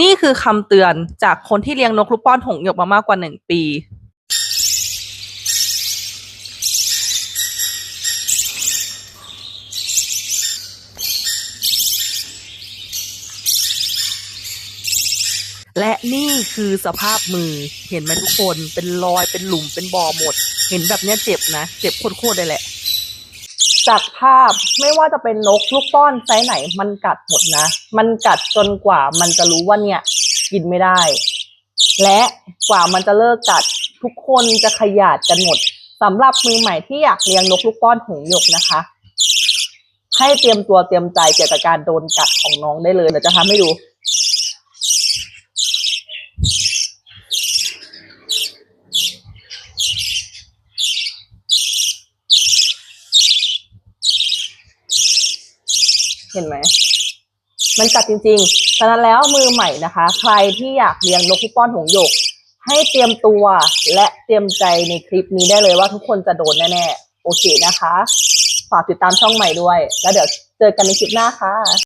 นี่คือคำเตือนจากคนที่เลี้ยงนกลูกป้อนหงหยกมามากกว่าหนึ่งปี และนี่คือสภาพมือเห็นไหมทุกคนเป็นรอยเป็นหลุมเป็นบ่อหมด เห็นแบบเนี้ยเจ็บนะ เจ็บโคตรๆเลยแหละ จากภาพไม่ว่าจะเป็นนกลูกป้อนไซส์ไหน มันกัดหมดนะ มันกัดจนกว่ามันจะรู้ว่าเนี่ย กินไม่ได้ และกว่ามันจะเลิกกัด ทุกคนจะขยาดกันหมดสำหรับมือใหม่ที่อยากเลี้ยงนกลูกป้อนหงหยกนะคะ ให้เตรียมตัวเตรียมใจเกี่ยวกับการโดนกัดของน้องได้เลยเดี๋ยวจะทำให้ดู เห็นไหมมันกัดจริงๆ ฉะนั้นแล้วมือใหม่นะคะ ใครที่อยากเลี้ยงนกพิป้อนหงหยก ให้เตรียมตัวและเตรียมใจในคลิปนี้ได้เลยว่าทุกคนจะโดนแน่ๆ โอเคนะคะ ฝากติดตามช่องใหม่ด้วย แล้วเดี๋ยวเจอกันในคลิปหน้าค่ะ